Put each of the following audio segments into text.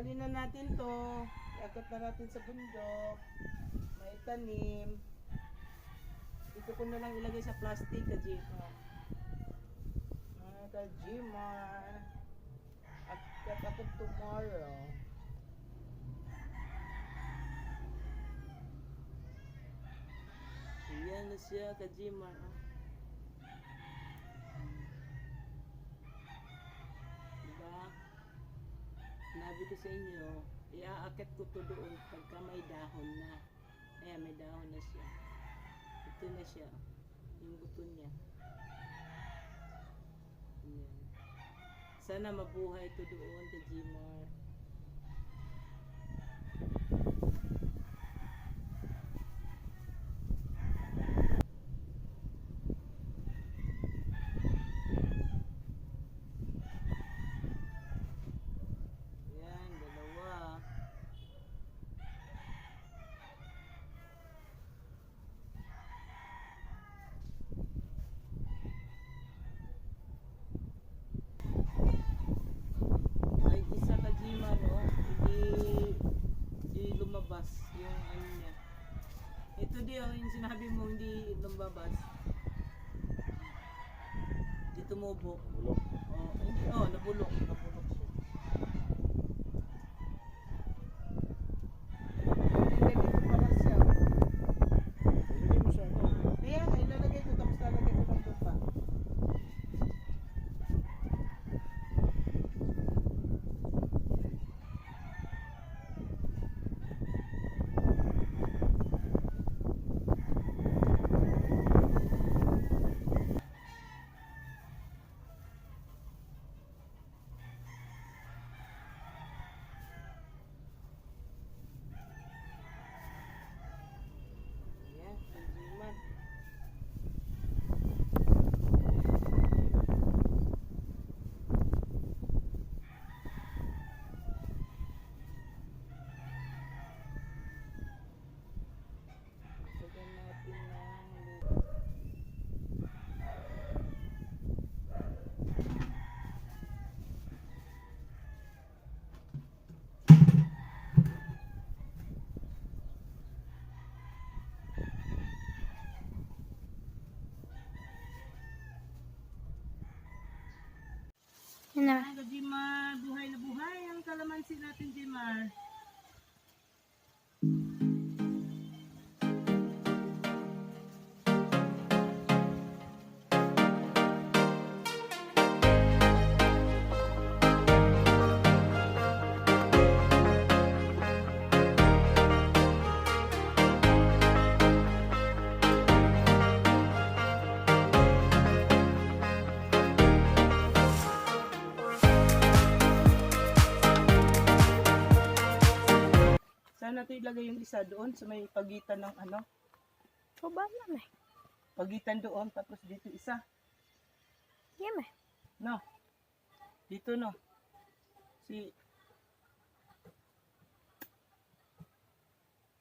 Tanggalin na natin to. Iakot na natin sa bundok. May tanim. Ito ko na lang ilagay sa plastic, Kajima. Mga Kajima. Akat ako tomorrow. Ayan na siya, Kajima. oh. Sa inyo, iaakit ko to doon pagka may dahon na. Ayan, may dahon na siya. Ito na siya. Yung buto niya. Ayan. Sana mabuhay to doon, Kajimar. Ayan, dalawa. Ay, isa ka Jima, no? Hindi, hindi lumabas yung ano niya. Ito di, oh, yung sinabi mo hindi lumabas. Di tumubo. Bulok. Oh, oh, nabulok. Nabulok siya. Hindi, dito pala siya. Ilagay mo sa ano. Kaya nga, ilalagay ko tapos lalagay ko ng lupa. Ayan, kanjiman. Lagyan natin ng lupa. Yan na. Ay, Jimar, buhay na buhay ang kalamansi natin, Jimar. Saan natin ilagay yung isa doon sa may pagitan ng ano? Baba na eh. Pagitan doon, tapos dito isa. Yan eh. No. Dito no. Si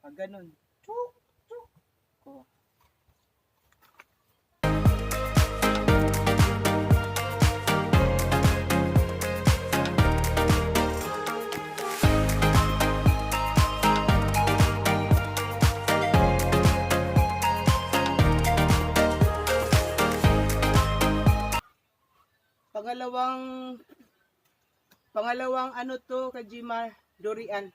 Pag ganun. Chuk, chuk. Oh. Pangalawang pangalawang ano to, Kajimar, durian.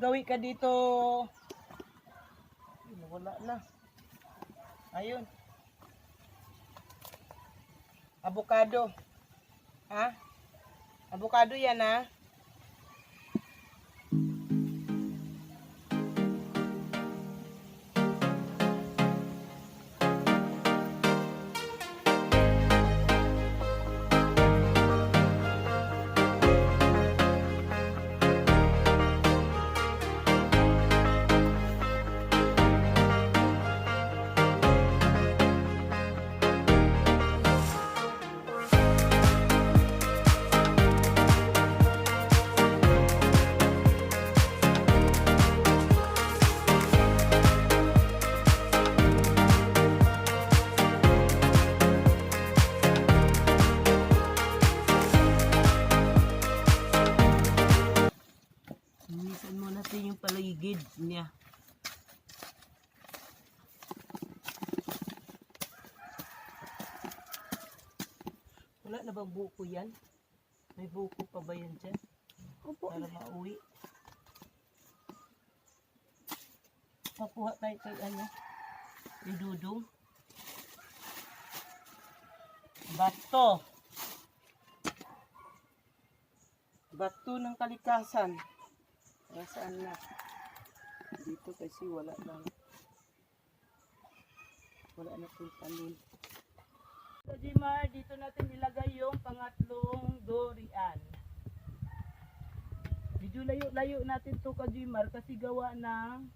Magawi ka dito. Ay, Wala na. Ayun. Avocado. Ha? Avocado yan ha? Paligid niya. Wala na bang buko yan? May buko pa ba yan dyan? Opo. Para mauwi. Pakuha tayo kay ano? Kay Dudong. Bato. Bato ng kalikasan. Nasaan na? Dito kasi wala lang. Wala na pong tanin. So, Jimar, dito natin ilagay yung pangatlong durian. Medyo layo-layo natin to ka Jimar kasi gawa ng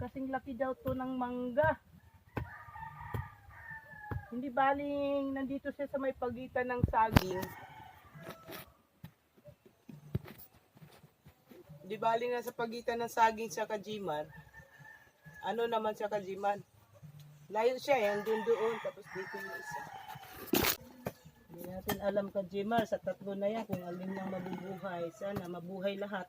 kasing laki daw to ng mangga. Hindi baling nandito siya sa may pagitan ng saging. Di baling na sa pagitan ng saging sa Kajimar. Ano naman sa Kajiman? Layo siya, yan dun doon. Tapos dito yung isa. Hindi natin alam Kajimar, sa tatlo na yan kung alin ang mabubuhay. Sana mabuhay lahat.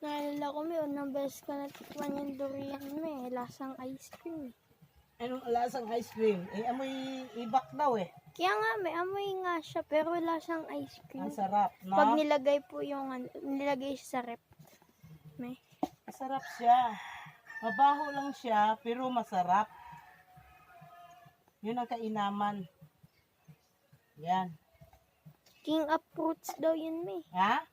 Naalala ko may unang beses ko natikman yung durian may lasang ice cream. eh. Anong lasang ice cream? Eh, amoy ibak daw eh. Kaya nga may amoy nga siya pero lasang ice cream. Ang sarap, no? Pag nilagay po yung nilagay siya sa rep. May. Masarap siya. Mabaho lang siya, pero masarap. Yun ang kainaman. Yan. King of fruits daw yun may. Ha?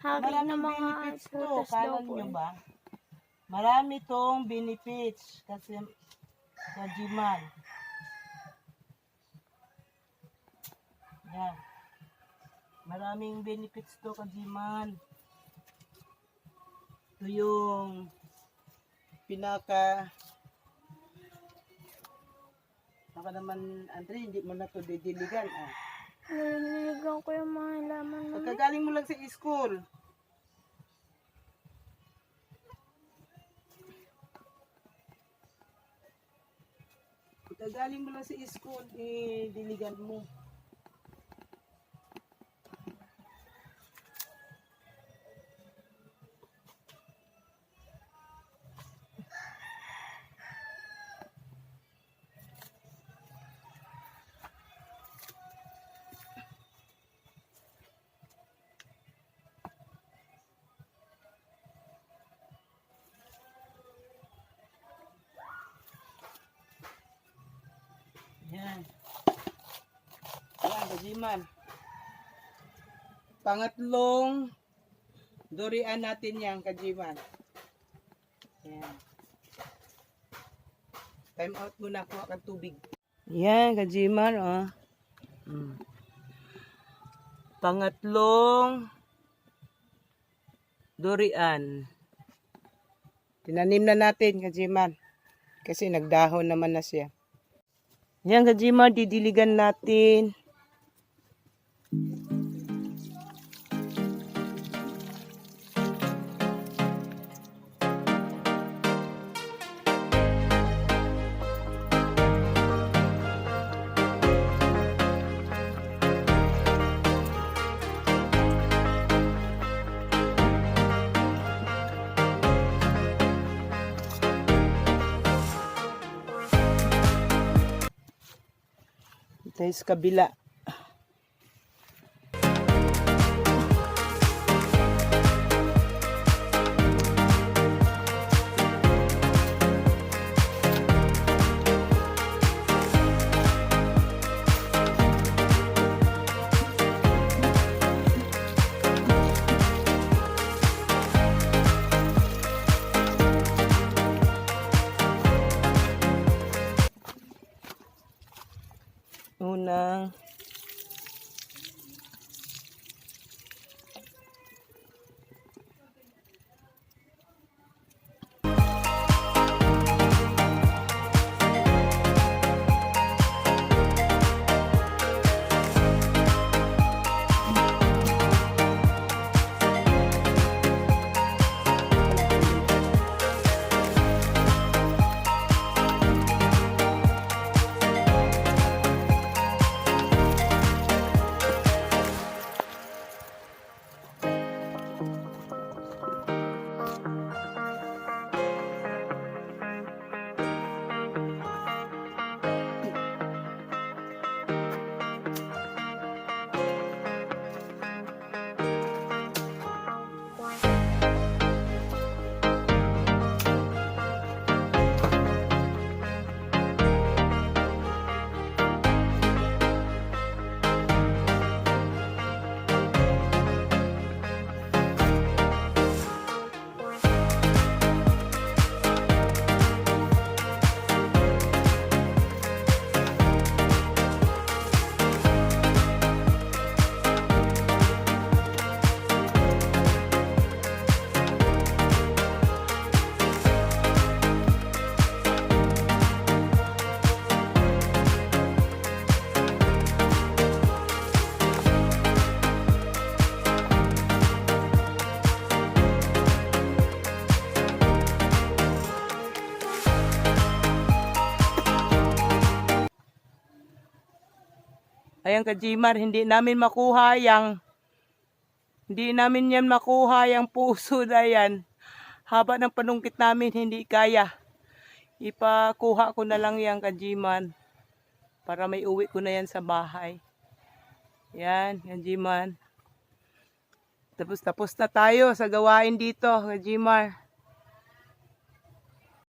Hari ng mga benefits to. prutas daw Kala po. nyo ba? Marami tong benefits. Kasi sa Jiman. Yan. Maraming benefits to ka Jiman. Ito yung pinaka Baka naman, Andre, hindi mo na to didiligan. Ah. Nililigan ko yung mga laman na may. Pagkagaling mo lang sa school, Pagkagaling mo lang sa school, eh, diligan mo. Gajiman. Pangatlong durian natin yan, Kajiman. Yan. Time out muna, kuha kang tubig. Yan, Kajiman, oh. Mm. Pangatlong durian. Tinanim na natin, Kajiman. Kasi nagdahon naman na siya. Yan, Kajima, didiligan natin. Sa kabila. Ayan ka Jimar, hindi namin makuha yang hindi namin yan makuha yung puso na yan. Haba ng panungkit namin, hindi kaya. Ipakuha ko na lang yan ka Jiman para may uwi ko na yan sa bahay. Yan, yan Jiman. Tapos tapos na tayo sa gawain dito, ka Jimar.